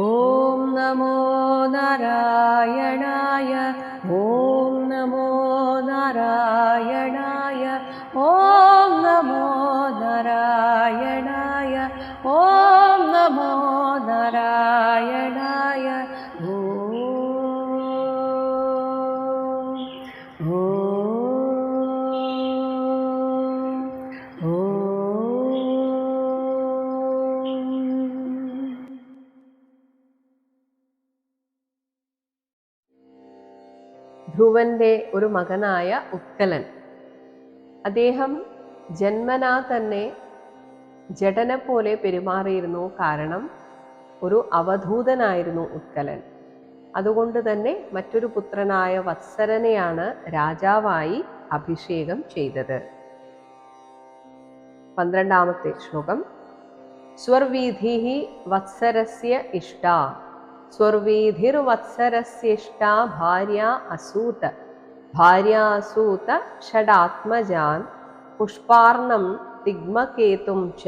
ॐ नमो नारायणाय ഒരു മകനായ ഉത്കലൻ അദ്ദേഹം ജന്മനാ തന്നെ ജഡനെ പോലെ പെരുമാറിയിരുന്നു. കാരണം ഒരു അവധൂതനായിരുന്നു ഉത്കലൻ അതുകൊണ്ട് തന്നെ മറ്റൊരു പുത്രനായ വത്സരനെയാണ് രാജാവായി അഭിഷേകം ചെയ്തത്. പന്ത്രണ്ടാമത്തെ ശ്ലോകം. സ്വർവീധി വത്സരസ്യ ഇഷ്ട. സ്വർവീധിർവത്സരസ്യിഷ്ട ഭാര്യ അസൂത. ഭാര്യാസൂത ഷഡാത്മജാൻ പുഷ്പാർണം തിഗ്മകേതും ച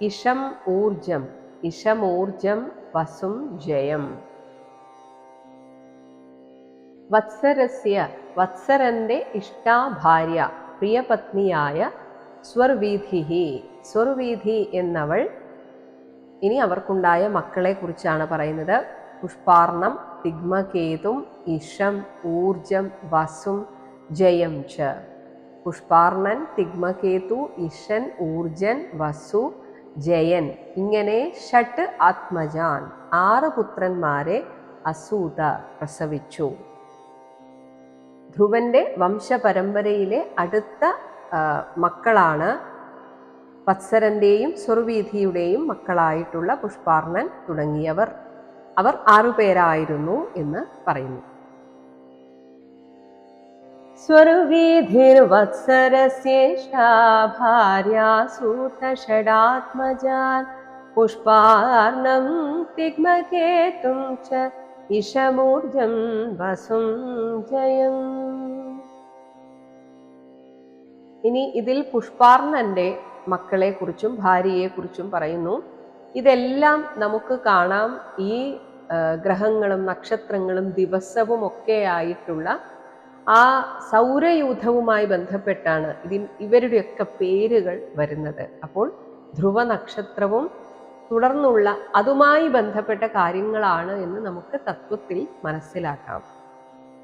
ഇഷം ഊർജം ഇഷമൂർജം വസും ജയം. വത്സരസ്യ വത്സരന്റെ ഇഷ്ടാ ഭാര്യ പ്രിയപത്നിയായ സ്വർവീധി സ്വർവീധി എന്നവൾ ഇനി അവർക്കുണ്ടായ മക്കളെ കുറിച്ചാണ് പറയുന്നത്. പുഷ്പാർണം തിഗ്മകേതും ഇഷം ഊർജം വസും ജയം ച. പുഷ്പാർണൻ തിഗ്മകേതു ഇഷൻ ഊർജൻ വസു ജയൻ. ഇങ്ങനെ ഷട്ട് ആത്മജാൻ ആറ് പുത്രന്മാരെ അസൂത പ്രസവിച്ചു. ധ്രുവന്റെ വംശപരമ്പരയിലെ അടുത്ത മക്കളാണ് വത്സരന്റെയും സുർവീധിയുടെയും മക്കളായിട്ടുള്ള പുഷ്പാർണൻ തുടങ്ങിയവർ. അവർ ആറുപേരായിരുന്നു എന്ന് പറയുന്നു. തിഗ്മകേതും ച ഇഷമൂർജം വസും ജയം. ഇനി ഇതിൽ പുഷ്പാർണന്റെ മക്കളെ കുറിച്ചും ഭാര്യയെ കുറിച്ചും പറയുന്നു. ഇതെല്ലാം നമുക്ക് കാണാം ഈ ഗ്രഹങ്ങളും നക്ഷത്രങ്ങളും ദിവസവും ഒക്കെ ആയിട്ടുള്ള ആ സൗരയൂഥവുമായി ബന്ധപ്പെട്ടാണ് ഇതിൻ ഇവരുടെയൊക്കെ പേരുകൾ വരുന്നത്. അപ്പോൾ ധ്രുവ നക്ഷത്രവും തുടർന്നുള്ള അതുമായി ബന്ധപ്പെട്ട കാര്യങ്ങളാണ് എന്ന് നമുക്ക് തത്വത്തിൽ മനസ്സിലാക്കാം.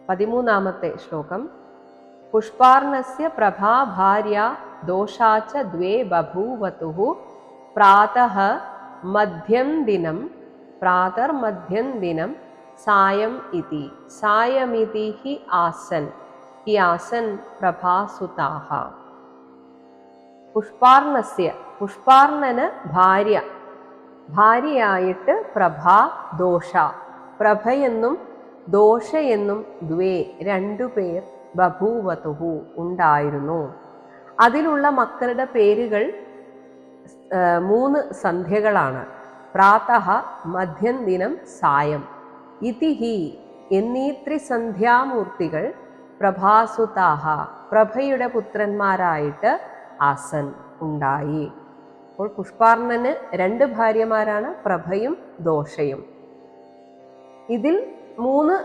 പതിമൂന്നാമത്തെ ശ്ലോകം. പുഷ്പാർണസ്യ പ്രഭാ ഭാര്യ ദോഷാച്ച ദ്വേ ബഭൂവതു പ്രാതഹ മധ്യം ദിനം പ്രാതർമധ്യം ദിനം സായം ഇതി. സായമിതി ഹി ആസൻ. ഹി ആസൻ പ്രഭാസുതാഹ. പുഷ്പാർണസ്യ. പുഷ്പാർണന് ഭാര്യ. ഭാര്യയായിട്ട് പ്രഭാ ദോഷ. പ്രഭയെന്നും ദോഷയെന്നും ദ്വേ രണ്ടുപേർ ബഭൂവതുഹു ഉണ്ടായിരുന്നു. അതിലുള്ള മക്കളുടെ പേരുകൾ മൂന്ന് സന്ധ്യകളാണ്. പ്രാതഃ മധ്യം ദിനം സായം ഇതി ഹി എന്നീ ത്രിസന്ധ്യാമൂർത്തികൾ പ്രഭാസുതാഹ പ്രഭയുടെ പുത്രന്മാരായിട്ട് ആസൻ ഉണ്ടായി। അപ്പോൾ പുഷ്പാർണന് രണ്ട് ഭാര്യമാരാണ് പ്രഭയും ദോഷയും। ഇതിൽ മൂന്ന്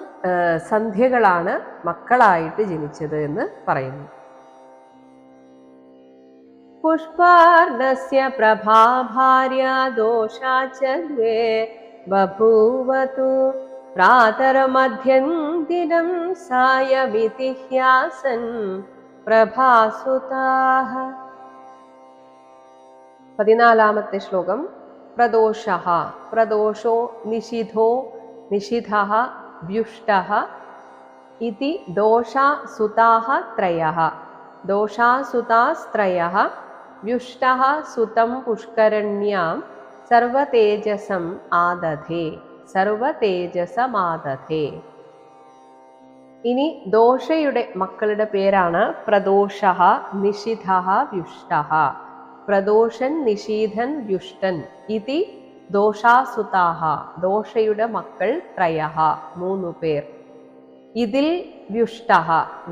സന്ധ്യകളാണ് മക്കളായിട്ട് ജനിച്ചത് എന്ന് പറയുന്നു। പുഷ്പാർണസ്യ പ്രഭാ ഭാര്യ ദോഷാ ച ദ്വേ ബഭൂവതു പ്രാതരമധ്യം ദിനം സായമിതി ഹ്യാസൻ പ്രഭാസുതാഹ പതിനാലാമത്തെ ശ്ലോകം പ്രദോഷ പ്രദോഷോ നിഷിധോ നിഷിധ വ്യുഷ്ട ഇതി ദോഷാസുതാः ത്രയः ദോഷാസുതാസ്ത്രയः വ്യുഷ്ടः സുതം പുഷ്കരണ്യാം സർവതേജസം ആദധേ സർവതേജസമാദധേ. ഇനി ദോഷയുടെ മക്കളുടെ പേരാണ് പ്രദോഷ നിഷിധ വ്യുഷ്ട പ്രദോഷൻ നിഷീധൻ വ്യുഷ്ടൻ ഇതി ദോഷാസുതാഹ ദോഷയുടെ മക്കൾ ത്രയഹ മൂന്നു പേർ. ഇതിൽ വ്യുഷ്ട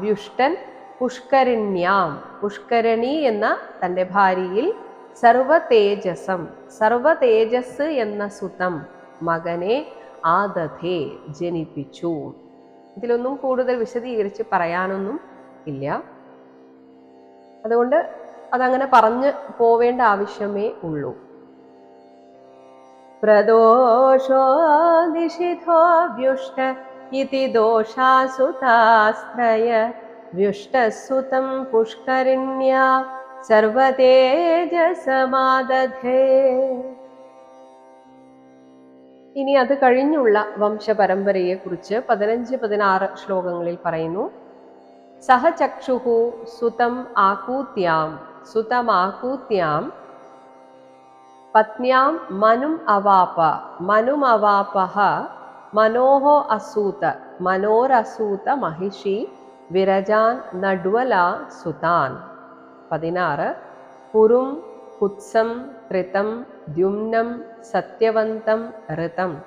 വ്യുഷ്ടൻ പുഷ്കരിണ്യാം പുഷ്കരണി എന്ന തന്റെ ഭാര്യയിൽ സർവതേജസം സർവതേജസ് എന്ന സുതം മകനെ ആദധേ ജനിപ്പിച്ചു. ഇതിലൊന്നും കൂടുതൽ വിശദീകരിച്ച് പറയാനൊന്നും ഇല്ല. അതുകൊണ്ട് അതങ്ങനെ പറഞ്ഞ് പോവേണ്ട ആവശ്യമേ ഉള്ളൂ. പ്രദോഷോ നിഷിധോ ദുഷ്ട ഇതി ദോഷാസുതാസ്ത്രയ വ്യുഷ്ടസുതം പുഷ്കരിണ്യ സർവതേജസമാദധേ ഇനി അത് കഴിഞ്ഞുള്ള വംശപരമ്പരയെ കുറിച്ച് പതിനഞ്ച് പതിനാറ് ശ്ലോകങ്ങളിൽ പറയുന്നു. സഹചക്ഷുഹു സുതം ആകൂത്യാം സുതമാകൂത്യാം പത്ന്യാം മനും അവാപ മനും അവാപഹ മനോഹോ അസൂത മനോരസൂത മഹിഷി വിരജാൻ നഡ്വല സുതാൻ. പതിനാറ്. പുറും കുത്സം ത്രിതം ദ്യുമ്നം സത്യവന്തം ഋതം.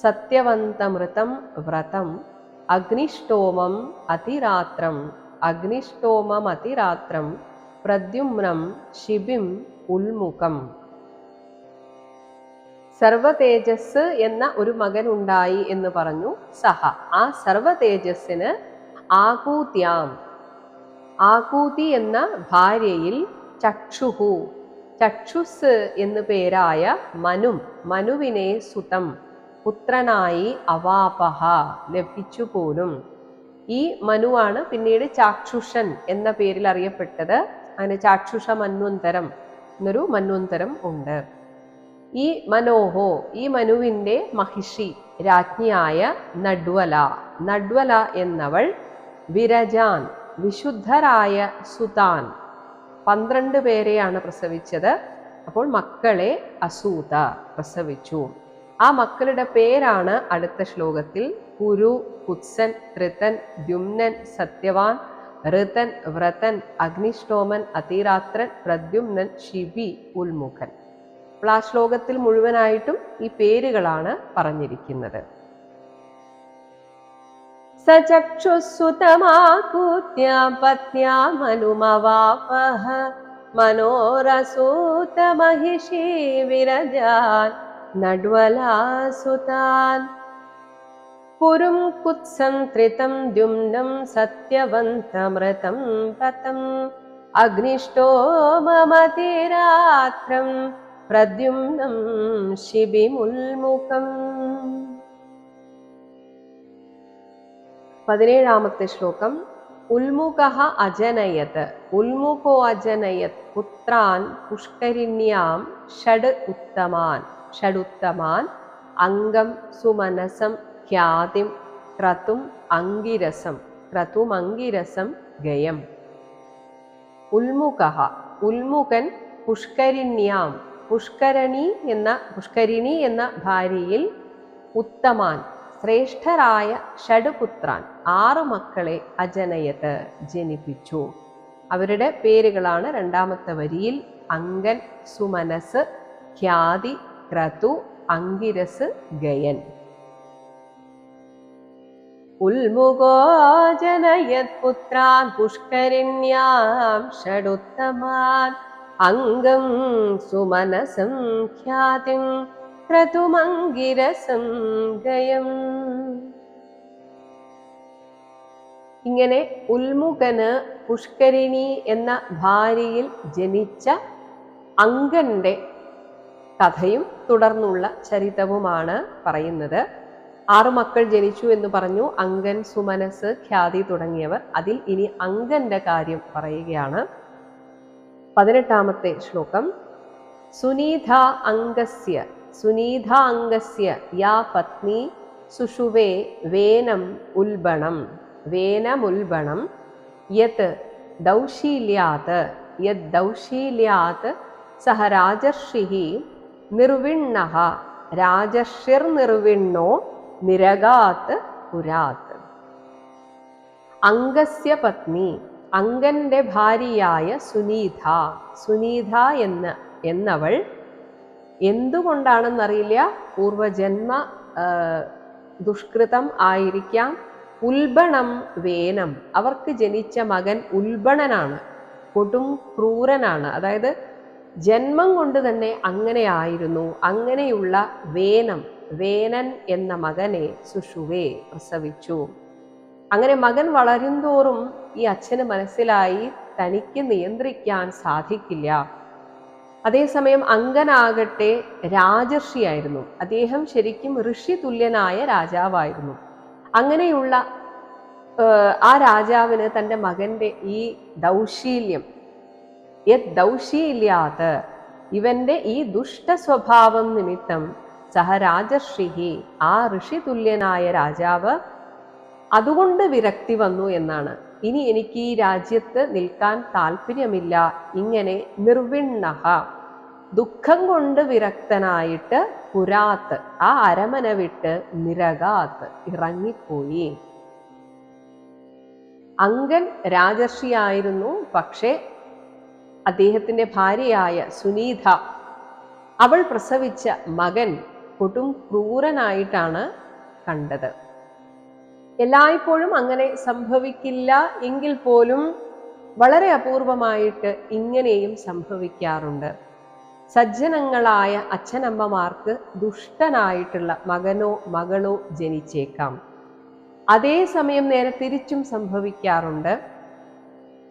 സത്യവന്തമൃതം വ്രതം. അഗ്നിഷ്ടോമം അതിരാത്രം. അഗ്നിഷ്ടോമം അതിരാത്രം പ്രദ്യുമ്നം ശിബിം ഉൽമുഖം സർവതേജസ് എന്ന ഒരു മകൻ ഉണ്ടായി എന്ന് പറഞ്ഞു സഹ. ആ സർവതേജസ്സിന് ആകൂത്യാം. ആകൂതി എന്ന ഭാര്യയിൽ ചക്ഷുഹു. ചക്ഷുസ് എന്നു പേരായ മനും മനുവിനെ സുതം പുത്രനായി അവാപഹ ലഭിച്ചു പോലും. ഈ മനുവാണ് പിന്നീട് ചാക്ഷുഷൻ എന്ന പേരിൽ അറിയപ്പെട്ടത്. അതിന് ചാക്ഷുഷ മന്വന്തരം എന്നൊരു മന്വന്തരം ഉണ്ട്. ഈ മനോഹോ ഈ മനുവിന്റെ മഹിഷി രാജ്ഞിയായ നഡ്വല. നഡ്വല എന്നവൾ വിരജാൻ വിശുദ്ധരായ സുതാൻ. പന്ത്രണ്ട് പേരെയാണ് പ്രസവിച്ചത്. അപ്പോൾ മക്കളെ അസൂത പ്രസവിച്ചു. ആ മക്കളുടെ പേരാണ് അടുത്ത ശ്ലോകത്തിൽ കുരു കുത്സൻ ത്രിതൻ ദ്യുമ്നൻ സത്യവാൻ ഋതൻ വ്രതൻ അഗ്നിഷ്ടോമൻ അതിരാത്രൻ പ്രദ്യുമ്നൻ ശിവി ഉൽമുഖൻ അപ്പോൾ ആ ശ്ലോകത്തിൽ മുഴുവനായിട്ടും ഈ പേരുകളാണ് പറഞ്ഞിരിക്കുന്നത്. स चक्षुःसुतमाकूत्या पत्या मनुमवापह मनोरसूतमहिषीविरजा नड्वलासुतान्। पुरुं कुत्सन्त्रितं द्युम्नं सत्यवन्तमृतं पतम्। अग्निष्टो मम प्रद्युम्नं शिबिमुल्मुखम्। പതിനേഴാമത്തെ ശ്ലോകം. ഉൽമുഖ അജനയത് ഉൽമുഖോ അജനയത് പുത്രാൻ പുഷ്കരിണ്യാം ഷഡ് ഉത്തമാൻ. ഷഡുത്തമാൻ അംഗം സുമനസം ഖ്യാതിം ക്രതും അങ്കിരസം. ക്രതും അങ്കിരസം ഗയം. ഉൽമുഖ. ഉൽമുഖൻ പുഷ്കരിണ്യാം. പുഷ്കരണി എന്ന പുഷ്കരിണി എന്ന ഭാര്യയിൽ ഉത്തമാൻ ശ്രേഷ്ഠരായ ഷഡുപുത്രാൻ ആറു മക്കളെ അജനയത് ജനിപ്പിച്ചു. അവരുടെ പേരുകളാണ് രണ്ടാമത്തെ വരിയിൽ അങ്കൻ സുമനസ് ഖ്യാതി ക്രതു അങ്കിരസ് ഗയൻ. ഉൽമുഖോജനയത് പുത്രാൻ പുഷ്കരിണ്യാം ഷടുത്തമാൻ അംഗം സുമനസം ഖ്യാതിം ക്രതുമങ്കിരസം ഗയം. ഇങ്ങനെ ഉൽമുഖന് പുഷ്കരിണി എന്ന ഭാര്യയിൽ ജനിച്ച അങ്കന്റെ കഥയും തുടർന്നുള്ള ചരിതവുമാണ് പറയുന്നത്. ആറു മക്കൾ ജനിച്ചു എന്ന് പറഞ്ഞു. അങ്കൻ സുമനസ് ഖ്യാതി തുടങ്ങിയവർ അതിൽ ഇനി അങ്കന്റെ കാര്യം പറയുകയാണ്. പതിനെട്ടാമത്തെ ശ്ലോകം. സുനീധ അംഗസ്യ സുനീധ അംഗസ്യ യാ പത്നി സുഷുവേ വേനം ഉൽബണം. വേനമുൽബണം യത് ദൗശീല്യാത് യത് ദൗശീല്യാത് സഹ രാജർഷി നിർവിണ്ണ രാജർഷിർ നിർവിണ്ണോ നിരകാത്ത് പുരാത്ത്. അംഗസ്യ പത്നി അങ്കന്റെ ഭാര്യയായ സുനീത സുനീത എന്ന് എന്നവൾ എന്തുകൊണ്ടാണെന്നറിയില്ല? പൂർവജന്മ ദുഷ്കൃതം ആയിരിക്കാം. ഉൽബണം വേനം. അവർക്ക് ജനിച്ച മകൻ ഉൽബണനാണ്. കൊടും ക്രൂരനാണ്. അതായത് ജന്മം കൊണ്ട് തന്നെ അങ്ങനെയായിരുന്നു. അങ്ങനെയുള്ള വേനം വേനൻ എന്ന മകനെ സുഷുവേ പ്രസവിച്ചു. അങ്ങനെ മകൻ വളരുന്തോറും ഈ അച്ഛന് മനസ്സിലായി തനിക്ക് നിയന്ത്രിക്കാൻ സാധിക്കില്ല. അതേസമയം അങ്കനാകട്ടെ രാജർഷിയായിരുന്നു. അദ്ദേഹം ശരിക്കും ഋഷി തുല്യനായ രാജാവായിരുന്നു. അങ്ങനെയുള്ള ആ രാജാവിന് തന്റെ മകന്റെ ഈ ദൗശീല്യം. യത് ദൗശീല്യാത്. ഇവന്റെ ഈ ദുഷ്ട സ്വഭാവം നിമിത്തം സഹ രാജർഷിഹി ആ ഋഷി തുല്യനായ രാജാവ് അതുകൊണ്ട് വിരക്തി വന്നു എന്നാണ്. ഇനി എനിക്ക് ഈ രാജ്യത്ത് നിൽക്കാൻ താല്പര്യമില്ല ഇങ്ങനെ നിർവിണ്ണഹ. ദുഃഖം കൊണ്ട് വിരക്തനായിട്ട് പുരാത്ത് ആ അരമന വിട്ട് നിരകാത്ത് ഇറങ്ങിപ്പോയി. അങ്കൻ രാജർഷിയായിരുന്നു പക്ഷേ അദ്ദേഹത്തിന്റെ ഭാര്യയായ സുനീത അവൾ പ്രസവിച്ച മകൻ കൊടും ക്രൂരനായിട്ടാണ് കണ്ടത്. എല്ലായ്പ്പോഴും അങ്ങനെ സംഭവിക്കില്ല എങ്കിൽ പോലും വളരെ അപൂർവമായിട്ട് ഇങ്ങനെയും സംഭവിക്കാറുണ്ട്. സജ്ജനങ്ങളായ അച്ഛനമ്മമാർക്ക് ദുഷ്ടനായിട്ടുള്ള മകനോ മകളോ ജനിച്ചേക്കാം. അതേസമയം നേരെ തിരിച്ചും സംഭവിക്കാറുണ്ട്.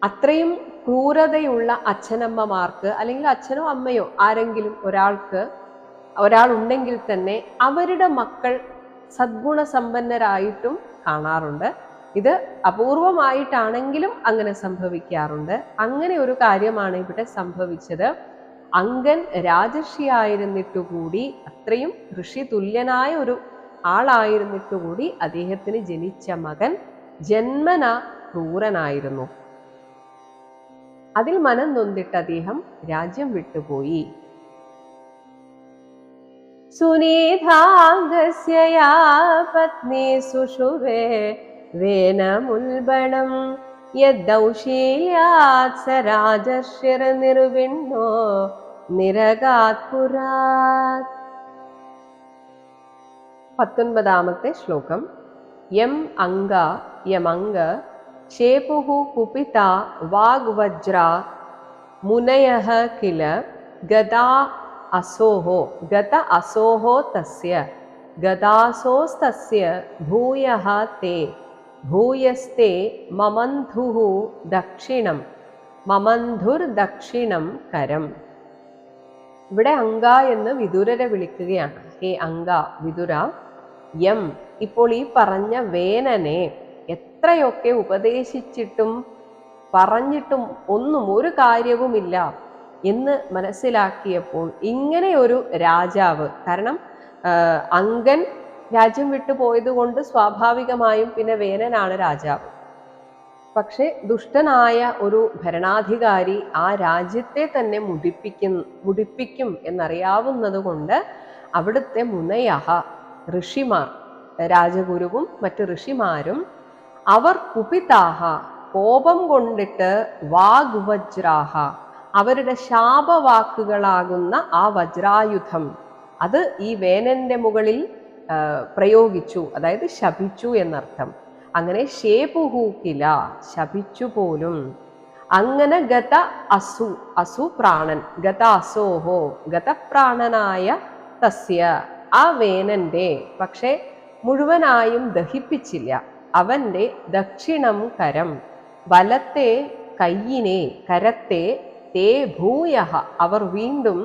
അത്രയും ക്രൂരതയുള്ള അച്ഛനമ്മമാർക്ക് അല്ലെങ്കിൽ അച്ഛനോ അമ്മയോ ആരെങ്കിലും ഒരാൾക്ക് ഒരാളുണ്ടെങ്കിൽ തന്നെ അവരുടെ മക്കൾ സദ്ഗുണസമ്പന്നരായിട്ടും കാണാറുണ്ട്. ഇത് അപൂർവമായിട്ടാണെങ്കിലും അങ്ങനെ സംഭവിക്കാറുണ്ട്. അങ്ങനെ ഒരു കാര്യമാണ് ഇവിടെ സംഭവിച്ചത്. അങ്കൻ രാജർഷിയായിരുന്നിട്ടുകൂടി അത്രയും ഋഷി തുല്യനായ ഒരു ആളായിരുന്നിട്ടുകൂടി അദ്ദേഹത്തിന് ജനിച്ച മകൻ ജന്മന ക്രൂരനായിരുന്നു. അതിൽ മനം നൊന്തിട്ട് അദ്ദേഹം രാജ്യം വിട്ടുപോയി. സുനീതാംഗസ്യ യാ പത്നി സുഷുവേ വേനമുൽബണം രാജർഷിർനിർവിണ്ണോ निरगात्पुरात्। पतोन्पदामते श्लोकं यम् अङ्गा यमङ्ग शेपुः कुपिता वाग्वज्रा मुनयः किल गदा असोः गत असोः तस्य गदासोस्तस्य भूयः ते भूयस्ते ममन्धुः दक्षिणं ममन्धुर्दक्षिणं करम् ഇവിടെ അങ്ക എന്ന് വിതുരരെ വിളിക്കുകയാണ്. ഹേ അങ്ക വിദുര യം. ഇപ്പോൾ ഈ പറഞ്ഞ വേനനെ എത്രയൊക്കെ ഉപദേശിച്ചിട്ടും പറഞ്ഞിട്ടും ഒന്നും ഒരു കാര്യവുമില്ല എന്ന് മനസ്സിലാക്കിയപ്പോൾ ഇങ്ങനെ ഒരു രാജാവ് കാരണം അങ്കൻ രാജ്യം വിട്ടു പോയത് കൊണ്ട് സ്വാഭാവികമായും പിന്നെ വേനനാണ് രാജാവ്. പക്ഷെ ദുഷ്ടനായ ഒരു ഭരണാധികാരി ആ രാജ്യത്തെ തന്നെ മുടിപ്പിക്കും മുടിപ്പിക്കും എന്നറിയാവുന്നത് കൊണ്ട് അവിടുത്തെ മുനയഹ ഋഷിമാർ രാജഗുരുവും മറ്റ് ഋഷിമാരും അവർ കുപിതാഹ കോപം കൊണ്ടിട്ട് വാഗ്വജ്രാഹ. അവരുടെ ശാപവാക്കുകളാകുന്ന ആ വജ്രായുധം അത് ഈ വേനന്റെ മുകളിൽ പ്രയോഗിച്ചു അതായത് ശപിച്ചു എന്നർത്ഥം. അങ്ങനെ ഷേപുഹൂക്കില ശപിച്ചു പോലും അങ്ങനെ ഗത അസു അസു പ്രാണൻ ഗത അസോഹോ ഗതപ്രാണനായ തസ്യ ആ വേനന്റെ പക്ഷെ മുഴുവനായും ദഹിപ്പിച്ചില്ല. അവന്റെ ദക്ഷിണം കരം വലത്തെ കയ്യിനെ കരത്തെ തേ ഭൂയ അവർ വീണ്ടും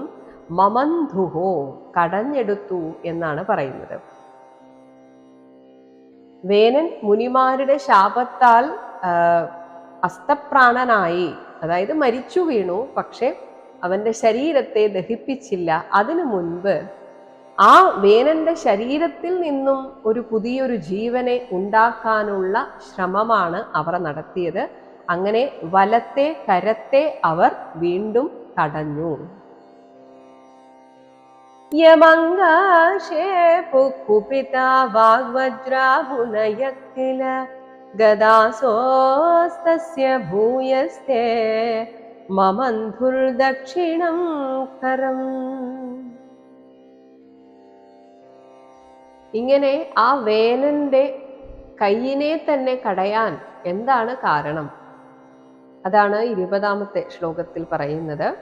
മമന്ധുഹോ കടഞ്ഞെടുത്തു എന്നാണ് പറയുന്നത്. വേനൻ മുനിമാരുടെ ശാപത്താൽ അസ്തപ്രാണനായി. അതായത് മരിച്ചു വീണു പക്ഷെ അവന്റെ ശരീരത്തെ ദഹിപ്പിച്ചില്ല. അതിനു മുൻപ് ആ വേനന്റെ ശരീരത്തിൽ നിന്നും ഒരു പുതിയൊരു ജീവനെ ഉണ്ടാക്കാനുള്ള ശ്രമമാണ് അവർ നടത്തിയത്. അങ്ങനെ വലത്തെ കരത്തെ അവർ വീണ്ടും തടഞ്ഞു. യമംഗാശേപു കുപിത വാഗ്വജ്രാഹുനയ കില ഗദാസോസ്തസ്യ ഭൂയസ്തേ മമന്ധുർദക്ഷിണം കരം ഇങ്ങനെ ആ വേനന്റെ കയ്യിനെ തന്നെ കടയാൻ എന്താണ് കാരണം? അതാണ് ഇരുപതാമത്തെ ശ്ലോകത്തിൽ പറയുന്നത്.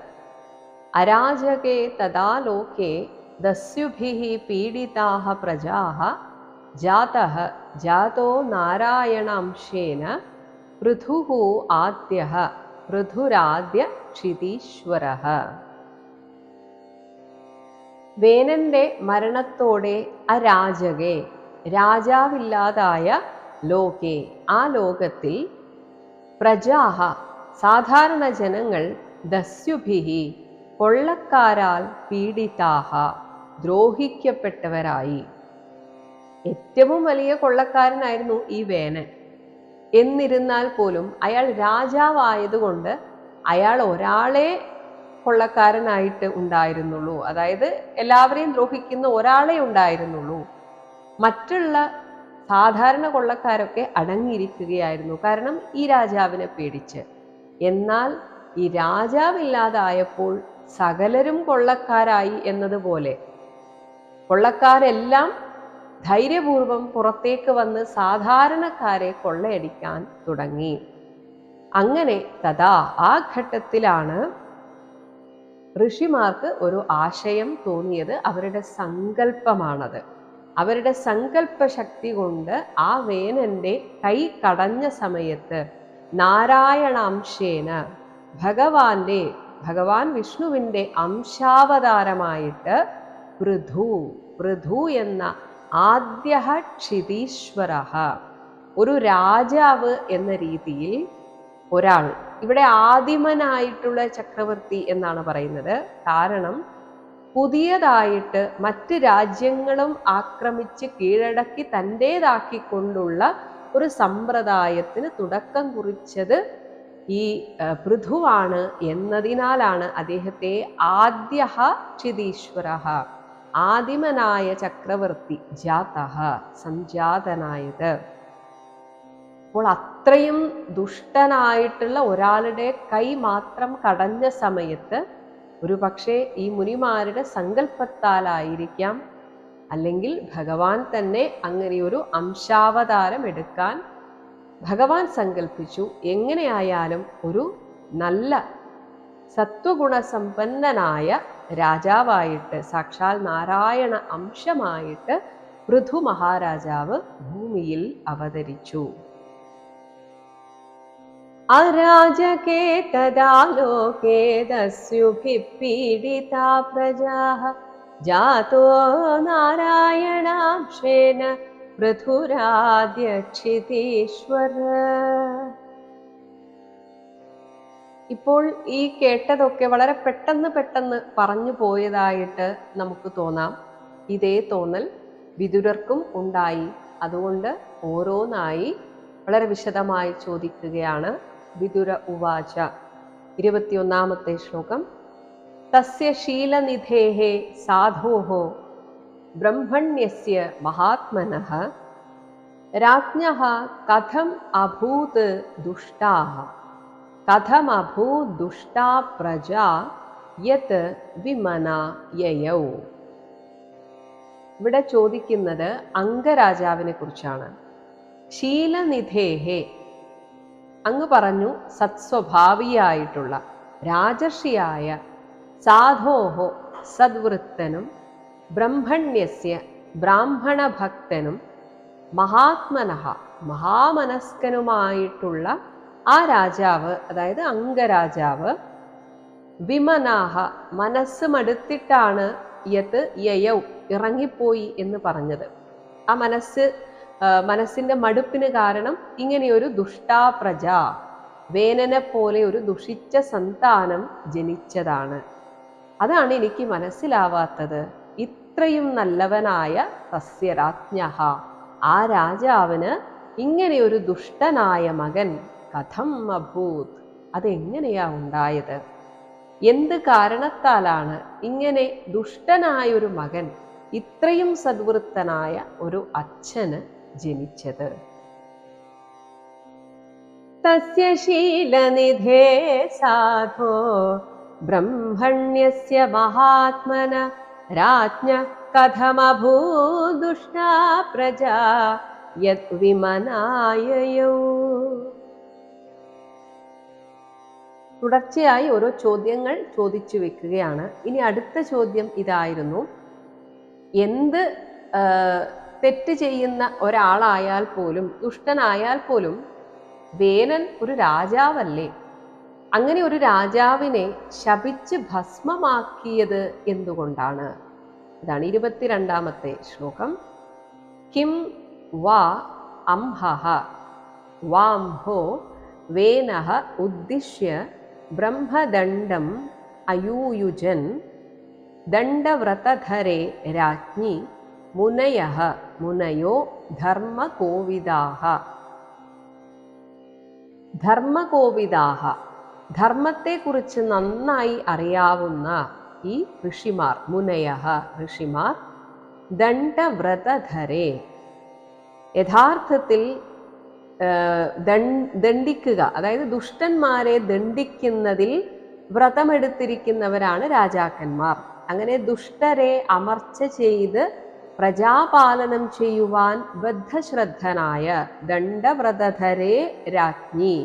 അരാജകേ തഥാ ലോകേ ദസ്യുഭിः പീഡിതാः പ്രജാः जातः जातो नारायणांशेन पृथुः आद्यः പൃഥുരാദ്യ ക്ഷിതീശ്വരः വേനന്റെ മരണത്തോടെ അരാജകെ രാജാവില്ലാതായ ലോകെ ആ ലോകത്തിൽ പ്രജാഹ സാധാരണ ജനങ്ങൾ ദസ്യുഭിഹി കൊള്ളക്കാരാൽ പീഡിതാഹ ദ്രോഹിക്കപ്പെട്ടവരായി. ഏറ്റവും വലിയ കൊള്ളക്കാരനായിരുന്നു ഈ വേനൻ എന്നിരുന്നാൽ പോലും അയാൾ രാജാവായതുകൊണ്ട് അയാൾ ഒരാളെ കൊള്ളക്കാരനായിട്ട് ഉണ്ടായിരുന്നുള്ളൂ. അതായത് എല്ലാവരെയും ദ്രോഹിക്കുന്ന ഒരാളെ ഉണ്ടായിരുന്നുള്ളൂ. മറ്റുള്ള സാധാരണ കൊള്ളക്കാരൊക്കെ അടങ്ങിയിരിക്കുകയായിരുന്നു കാരണം ഈ രാജാവിനെ പേടിച്ച്. എന്നാൽ ഈ രാജാവില്ലാതായപ്പോൾ സകലരും കൊള്ളക്കാരായി എന്നതുപോലെ കൊള്ളക്കാരെല്ലാം ധൈര്യപൂർവം പുറത്തേക്ക് വന്ന് സാധാരണക്കാരെ കൊള്ളയടിക്കാൻ തുടങ്ങി. അങ്ങനെ തഥാ ആ ഘട്ടത്തിലാണ് ഋഷിമാർക്ക് ഒരു ആശയം തോന്നിയത്. അവരുടെ സങ്കല്പമാണത്. അവരുടെ സങ്കല്പ ശക്തി കൊണ്ട് ആ വേനന്റെ കൈ കടഞ്ഞ സമയത്ത് നാരായണാംശേന ഭഗവാന്റെ ഭഗവാൻ വിഷ്ണുവിന്റെ അംശാവതാരമായിട്ട് പൃഥു പൃഥു എന്ന ആദ്യ ക്ഷിതീശ്വര ഒരു രാജാവ് എന്ന രീതിയിൽ ഒരാൾ ഇവിടെ ആദിമനായിട്ടുള്ള ചക്രവർത്തി എന്നാണ് പറയുന്നത്. കാരണം പുതിയതായിട്ട് മറ്റ് രാജ്യങ്ങളും ആക്രമിച്ച് കീഴടക്കി തന്റേതാക്കിക്കൊണ്ടുള്ള ഒരു സമ്പ്രദായത്തിന് തുടക്കം കുറിച്ചത് ഈ പൃഥുവാണ് എന്നതിനാലാണ് അദ്ദേഹത്തെ ആദ്യ ക്ഷിതീശ്വര ആദിമനായ ചക്രവർത്തി ജാതഹ സംജാതനായത്. അപ്പോൾ അത്രയും ദുഷ്ടനായിട്ടുള്ള ഒരാളുടെ കൈ മാത്രം കടഞ്ഞ സമയത്ത് ഒരു പക്ഷേ ഈ മുനിമാരുടെ സങ്കല്പത്താലായിരിക്കാം അല്ലെങ്കിൽ ഭഗവാൻ തന്നെ അങ്ങനെയൊരു അംശാവതാരം എടുക്കാൻ ഭഗവാൻ സങ്കല്പിച്ചു എങ്ങനെയായാലും ഒരു നല്ല സത്വഗുണസമ്പന്നനായ രാജാവായിട്ട് സാക്ഷാൽ നാരായണ അംശമായിട്ട് പൃഥു മഹാരാജാവ് ഭൂമിയിൽ അവതരിച്ചു. അരാജകേ തദാ ലോകേ ദസ്യുഭിः പീഡിതാ പ്രജാः ജാതോ നാരായണാംശേന പൃഥുരാദ്യക്ഷിതീശ്വര ഇപ്പോൾ ഈ കേട്ടതൊക്കെ വളരെ പെട്ടെന്ന് പെട്ടെന്ന് പറഞ്ഞു പോയതായിട്ട് നമുക്ക് തോന്നാം. ഇതേ തോന്നൽ വിദുരർക്കും ഉണ്ടായി. അതുകൊണ്ട് ഓരോന്നായി വളരെ വിശദമായി ചോദിക്കുകയാണ് വിദുര ഉവാച. ഇരുപത്തിയൊന്നാമത്തെ ശ്ലോകം. തസ്യ ശീലനിധേഹേ സാധോഹോ ബ്രഹ്മണ്യസ്യ മഹാത്മനഃ. രാജ്ഞഃ കഥം അഭൂത് ദുഷ്ടാः കഥമഭൂത് ദുഷ്ടാ പ്രജ യത് വിമന യയൗ. ഇവിടെ ചോദിക്കുന്നത് അംഗരാജാവിനെ കുറിച്ചാണ്. ശീലനിധേഹേ. അങ്ങ് പറഞ്ഞു സത്സ്വഭാവിയായിട്ടുള്ള രാജർഷിയായ സാധോഹോ സദ്വൃത്തനും ബ്രഹ്മണ്യസ്യ ബ്രാഹ്മണഭക്തനും മഹാത്മനഹ മഹാമനസ്കനുമായിട്ടുള്ള ആ രാജാവ് അതായത് അംഗരാജാവ് വിമനാഹ മനസ്സ് മടുത്തിട്ടാണ് യത്ത് യയൗ ഇറങ്ങിപ്പോയി എന്ന് പറഞ്ഞത്. ആ മനസ്സ് മനസ്സിന്റെ മടുപ്പിന് കാരണം ഇങ്ങനെയൊരു ദുഷ്ടാപ്രജ വേനനെ പോലെ ഒരു ദുഷിച്ച സന്താനം ജനിച്ചതാണ്. അതാണ് എനിക്ക് മനസ്സിലാവാത്തത്. ഇത്രയും നല്ലവനായ സസ്യരാജ്ഞ ആ രാജാവിന് ഇങ്ങനെയൊരു ദുഷ്ടനായ മകൻ കഥം അഭൂത്. അതെങ്ങനെയാ ഉണ്ടായത്? എന്ത് കാരണത്താലാണ് ഇങ്ങനെ ദുഷ്ടനായൊരു മകൻ ഇത്രയും സദ്വൃത്തനായ ഒരു അച്ഛന് ജനിച്ചത്? തസ്യ ശീലനിധേ സാധോ. ബ്രഹ്മണ്യസ്യ മഹാത്മന. രാജ്ഞ കഥമഭൂദുഷ്ടാ പ്രജാ. യത് വിമനായയൗ തുടർച്ചയായി ഓരോ ചോദ്യങ്ങൾ ചോദിച്ചു വെക്കുകയാണ്. ഇനി അടുത്ത ചോദ്യം ഇതായിരുന്നു. എന്ത് തെറ്റ് ചെയ്യുന്ന ഒരാളായാൽ പോലും ദുഷ്ടനായാൽ പോലും വേനൻ ഒരു രാജാവല്ലേ? അങ്ങനെ ഒരു രാജാവിനെ ശപിച്ച് ഭസ്മമാക്കിയത് എന്തുകൊണ്ടാണ്? ഇതാണ് ഇരുപത്തിരണ്ടാമത്തെ ശ്ലോകം. കിം വാ അംഹ വാംഹോ വേനഹ ഉദ്ദിശ്യ ബ്രഹ്മദണ്ഡം അയൂയുജൻ ദണ്ഡവ്രതധരെ രാജ്ഞി മുനയ മുനയോ ധർമ്മകോവിദാഹ. ധർമ്മകോവിദാഹ. ധർമ്മത്തെക്കുറിച്ച് നന്നായി അറിയാവുന്ന ഈ ഋഷിമാർ മുനയ ഋഷിമാർ ദണ്ഡവ്രതധരെ. യഥാർത്ഥത്തിൽ ദണ്ഡിക്കുക. അതായത് ദുഷ്ടന്മാരെ ദണ്ഡിക്കുന്നതിൽ വ്രതമെടുത്തിരിക്കുന്നവരാണ് രാജാക്കന്മാർ. അങ്ങനെ ദുഷ്ടരെ അമർച്ച ചെയ്ത് പ്രജാപാലനം ചെയ്യുവാൻ ബദ്ധശ്രദ്ധനായ ദണ്ഡവ്രതധരെ രാജ്ഞി.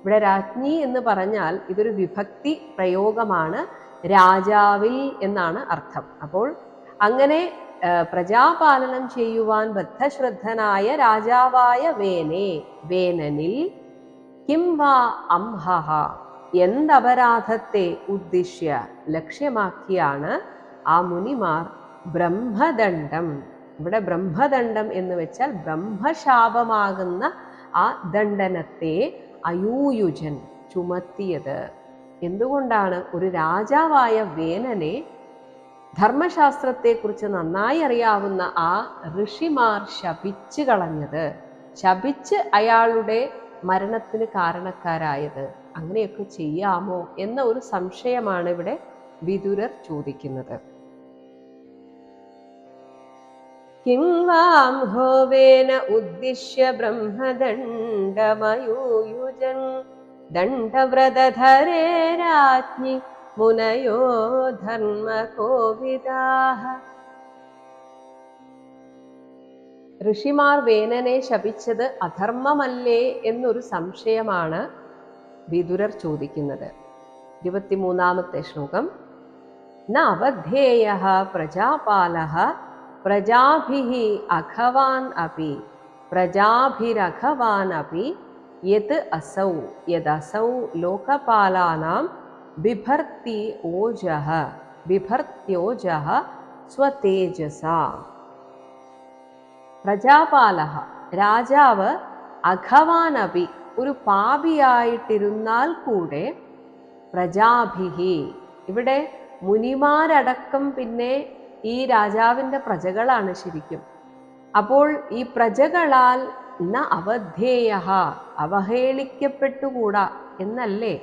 ഇവിടെ രാജ്ഞി എന്ന് പറഞ്ഞാൽ ഇതൊരു വിഭക്തി പ്രയോഗമാണ്. രാജാവിൽ എന്നാണ് അർത്ഥം. അപ്പോൾ അങ്ങനെ പ്രജാപാലനം ചെയ്യുവാൻ ബദ്ധശ്രദ്ധനായ രാജാവായ വേനെ വേനനിൽ കിം വാ അംഹ എന്തപരാധത്തെ ഉദ്ദിശ്യ ലക്ഷ്യമാക്കിയാണ് ആ മുനിമാർ ബ്രഹ്മദണ്ഡം. ഇവിടെ ബ്രഹ്മദണ്ഡം എന്ന് വെച്ചാൽ ബ്രഹ്മശാപമാകുന്ന ആ ദണ്ഡനത്തെ അയൂയുജൻ ചുമത്തിയത്. എന്തുകൊണ്ടാണ്? ഒരു രാജാവായ വേനനെ ധർമ്മശാസ്ത്രത്തെക്കുറിച്ച് നന്നായി അറിയാവുന്ന ആ ഋഷിമാർ ശപിച്ചു കളഞ്ഞത്. ശപിച്ച് അയാളുടെ മരണത്തിന് കാരണക്കാരായത്. അങ്ങനെയൊക്കെ ചെയ്യാമോ എന്ന ഒരു സംശയമാണ് ഇവിടെ വിതുരർ ചോദിക്കുന്നത്. ഹോവേന ഉദ്ദിശ്യ ബ്രഹ്മദണ്ഡമയൂയുജൻ ദണ്ഡവ്രതധരേ രാജ്ഞി മുനയോ ധർമ്മകോവിദാഹ ഋഷിമാർ വേനനെ ശപിച്ചത് അധർമ്മമല്ലേ എന്നൊരു സംശയമാണ് വിതുരർ ചോദിക്കുന്നത്. ഇരുപത്തിമൂന്നാമത്തെ ശ്ലോകം. ന അവധേയ പ്രജാപാല പ്രജാഭി അഘവാൻ അപി പ്രജാഭിരഖവാൻ അപി യത് അസൗ യദസൗ ലോകപാലാനാം ബിഭർത്തി ഓജഹ ബിഭർത്യോജഹ സ്വതേജസ പ്രജാപാല രാജാവ് അഘവാനപി ഒരു പാപിയായിട്ടിരുന്നാൽ കൂടെ പ്രജാഭിഹി. ഇവിടെ മുനിമാരടക്കം പിന്നെ ഈ രാജാവിന്റെ പ്രജകളാണ് ശരിക്കും. അപ്പോൾ ഈ പ്രജകളാൽ ന അവധേയ അവഹേളിക്കപ്പെട്ടുകൂടാ എന്നല്ലേ?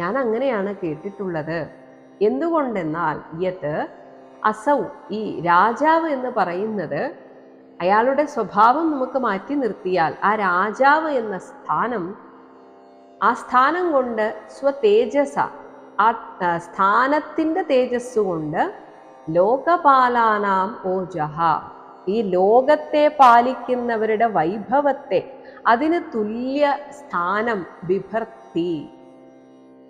ഞാൻ അങ്ങനെയാണ് കേട്ടിട്ടുള്ളത്. എന്തുകൊണ്ടെന്നാൽ യത് അസൗ ഈ രാജാവ് എന്ന് പറയുന്നത് അയാളുടെ സ്വഭാവം നമുക്ക് മാറ്റി നിർത്തിയാൽ ആ രാജാവ് എന്ന സ്ഥാനം ആ സ്ഥാനം കൊണ്ട് സ്വതേജസ ആ സ്ഥാനത്തിന്റെ തേജസ് കൊണ്ട് ലോകപാലാനാം ഓജഹ. ഈ ലോകത്തെ പാലിക്കുന്നവരുടെ വൈഭവത്തെ അതിന് തുല്യ സ്ഥാനം വിഭർത്തി.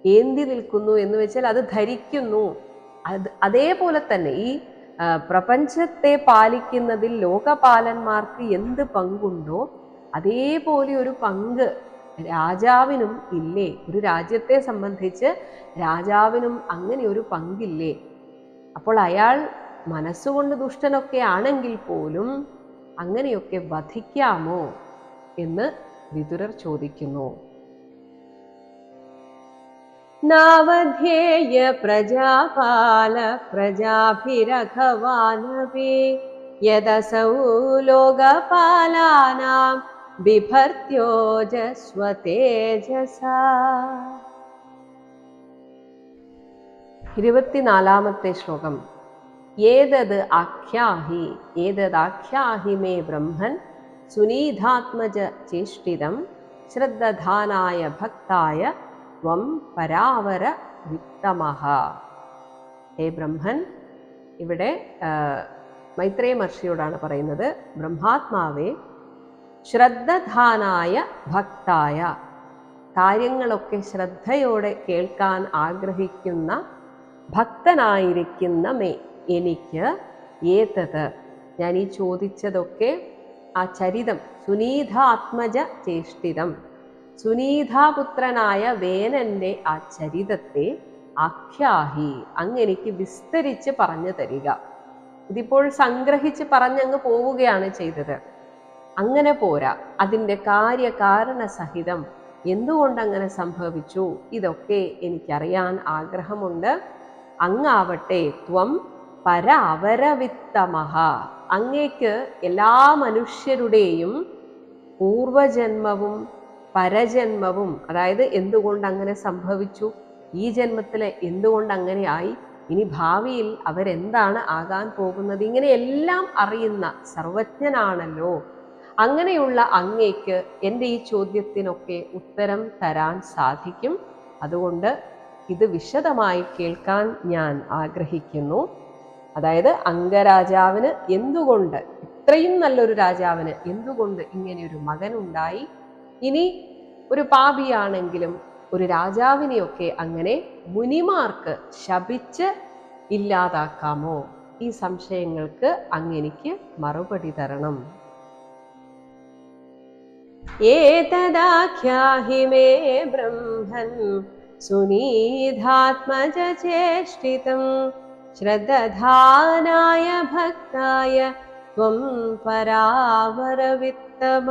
ഏന്തി നിൽക്കുന്നു എന്ന് വെച്ചാൽ അത് ധരിക്കുന്നു. അത് അതേപോലെ തന്നെ ഈ പ്രപഞ്ചത്തെ പാലിക്കുന്നതിൽ ലോകപാലന്മാർക്ക് എന്ത് പങ്കുണ്ടോ അതേപോലെ ഒരു പങ്ക് രാജാവിനും ഇല്ലേ? ഒരു രാജ്യത്തെ സംബന്ധിച്ച് രാജാവിനും അങ്ങനെ ഒരു പങ്കില്ലേ? അപ്പോൾ അയാൾ മനസ്സുകൊണ്ട് ദുഷ്ടനൊക്കെ ആണെങ്കിൽ പോലും അങ്ങനെയൊക്കെ വധിക്കാമോ എന്ന് വിതുരർ ചോദിക്കുന്നു. നാവധേയ പ്രജാപാല പ്രജാഭിരഘവാനപി യദസൗ ലോകപാലാനാം ബിഭർത്യോജസ്വതേജസ ഇരുപത്തിനാലാമത്തെ ശ്ലോകം ഏതത് ആഖ്യാഹി ഏതദാഖ്യാഹി മേ ബ്രഹ്മൻ സുനീധാത്മജ ചേഷ്ടിതം ശ്രദ്ധധാനായ ഭക്തായ ത്വം പരാവര വിത്തമഹ ഹേ ബ്രഹ്മൻ ഇവിടെ മൈത്രേയ മഹർഷിയോടാണ് പറയുന്നത് ബ്രഹ്മാത്മാവേ ശ്രദ്ധധാനായ ഭക്തായ കാര്യങ്ങളൊക്കെ ശ്രദ്ധയോടെ കേൾക്കാൻ ആഗ്രഹിക്കുന്ന ഭക്തനായിരിക്കുന്ന മേ എനിക്ക് ഏതത്? ഞാൻ ഈ ചോദിച്ചതൊക്കെ ആ ചരിതം സുനീതാത്മജ ചേഷ്ടിതം. സുനീതാപുത്രനായ വേനന്റെ ആ ചരിതത്തെ ആഖ്യാഹി അങ്ങെനിക്ക് വിസ്തരിച്ച് പറഞ്ഞു തരിക. ഇതിപ്പോൾ സംഗ്രഹിച്ച് പറഞ്ഞങ്ങ് പോവുകയാണ് ചെയ്തത്. അങ്ങനെ പോരാ. അതിന്റെ കാര്യകാരണ സഹിതം എന്തുകൊണ്ട് അങ്ങനെ സംഭവിച്ചു? ഇതൊക്കെ എനിക്കറിയാൻ ആഗ്രഹമുണ്ട്. അങ്ങാവട്ടെ ത്വം പരാവരവിത്തമഹ. അങ്ങേക്ക് എല്ലാ മനുഷ്യരുടെയും പൂർവജന്മവും പരജന്മവും അതായത് എന്തുകൊണ്ട് അങ്ങനെ സംഭവിച്ചു? ഈ ജന്മത്തിൽ എന്തുകൊണ്ട് അങ്ങനെ ആയി? ഇനി ഭാവിയിൽ അവരെന്താണ് ആകാൻ പോകുന്നത്? ഇങ്ങനെയെല്ലാം അറിയുന്ന സർവജ്ഞനാണല്ലോ. അങ്ങനെയുള്ള അങ്ങേക്ക് എന്റെ ഈ ചോദ്യത്തിനൊക്കെ ഉത്തരം തരാൻ സാധിക്കും. അതുകൊണ്ട് ഇത് വിശദമായി കേൾക്കാൻ ഞാൻ ആഗ്രഹിക്കുന്നു. അതായത് അംഗരാജാവിന് എന്തുകൊണ്ട് ഇത്രയും നല്ലൊരു രാജാവിന് എന്തുകൊണ്ട് ഇങ്ങനെയൊരു മകനുണ്ടായി? ഇനി ഒരു പാപിയാണെങ്കിലും ഒരു രാജാവിനെയൊക്കെ അങ്ങനെ മുനിമാർക്ക് ശപിച്ച് ഇല്ലാതാക്കാമോ? ഈ സംശയങ്ങൾക്ക് അങ്ങെനിക്ക് മറുപടി തരണം. ഏതദാഖ്യാഹി മേ ബ്രഹ്മൻ സുനീധാത്മജചേഷ്ടിതം ശ്രദ്ധാനായ ഭക്തായ ത്വം പരാവരവിത്തമ.